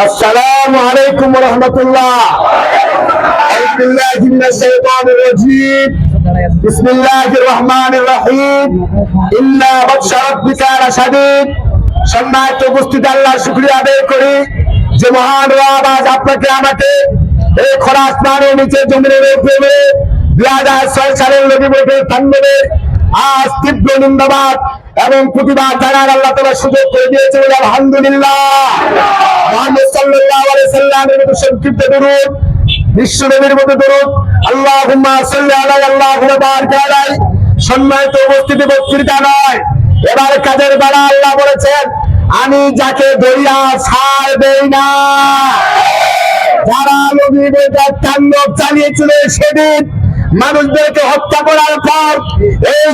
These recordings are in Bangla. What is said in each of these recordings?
السلام عليكم ورحمة الله أعوذ بالله من الشيطان الرجيم بسم الله الرحمن الرحيم إنا بطش ربك لشديد সম্মানিত উপস্থিত আল্লাহ শুক্রিয়া আদায় করি যে মহান রব আজ আপনাকে আমাকে এই খরা আসমানের নিচে জমিনের উপরে দুই হাজার ছয় সালের নদী বইতে থানবে আজ তীব্র নিন্দাবাদ এবং প্রতিবাদ জানার আল্লাহ তালা সুযোগ করে দিয়েছে আলহামদুলিল্লাহ। সাল্লামের মতো বিশ্ব নবীর মতো দরুদ, আল্লাহুম্মা সাল্লি আলা আল্লাহুম্মা বারিক আলাই, সম্মানিত উপস্থিতি বক্তৃতা নয়। এবার কাজের আল্লাহ বলেছেন, আমি যাকে দরিয়া ছাড় দেই না। যারা তাণ্ডব চালিয়েছিল সেদিন মানুষদেরকে হত্যা করার পর এই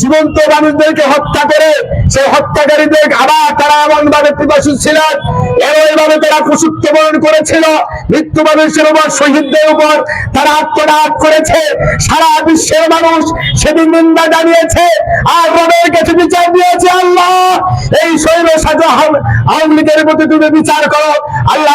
জীবন্ত মানুষদেরকে হত্যা করে সেই হত্যাকারীদের আবার তারা এমন ভাবে প্রকাশিত ছিলেন এইভাবে তারা কুসুত্ব বরণ করেছিল, মৃত্যু মানুষের উপর, শহীদদের উপর। তারা আত্মনাদ করেছে, সারা বিশ্বের মানুষ সেদিন নিন্দা জানিয়েছে, আর রবের কাছে বিচার দিয়েছে আল্লাহ। এই শৈল সাজা আওয়ামী লীগের প্রতি তুমি বিচার করো, আল্লাহ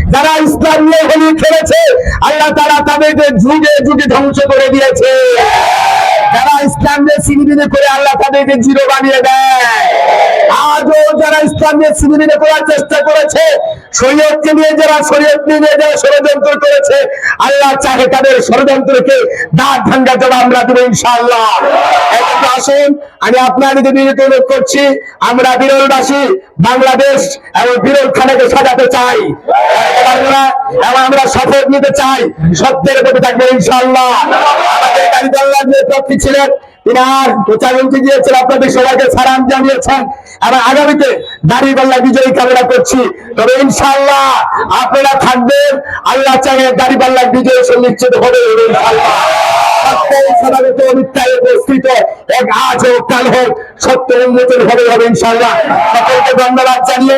যারা ইসলাম নিয়ে হোলি খেলেছে, আল্লাহ তারা তাদেরকে যুগে যুগে ধ্বংস করে দিয়েছে। যারা ইসলাম নিয়ে সিগিরিনে করে আল্লাহ তাদেরকে জিরো বানিয়ে দেয়। আজও যারা ইসলাম নিয়ে সিগিরিনে করার চেষ্টা করেছে, শরীয়তকে নিয়ে যারা শরীয়ত নিয়ে যারা ষড়যন্ত্র করেছে, আল্লাহ চাহে তাদের ষড়যন্ত্রকে দাঁত ভাঙ্গা জবাব আমরা দেবো ইনশাআল্লাহ। আসুন, আমি আপনাদেরকে বিরত অনুরোধ করছি, আমরা বিরলবাসী বাংলাদেশ এবং বিরল খানাকে সাজাতে চাই। এবং আমরা শপথ নিতে চাই, সত্যের প্রতি থাকব আপনাদের এবং আগামীতে বিজয়ী করছি। তবে ইনশাআল্লাহ আপনারা থাকবেন, আল্লাহ চাহে দাঁড়িয়ে পাল্লা বিজয় সুনিশ্চিত হবে, ইনশাআল্লাহ। উপস্থিত এক হোক সত্য উন্মোচন হবে হবে ইনশাল্লাহ সকলকে ধন্যবাদ জানিয়ে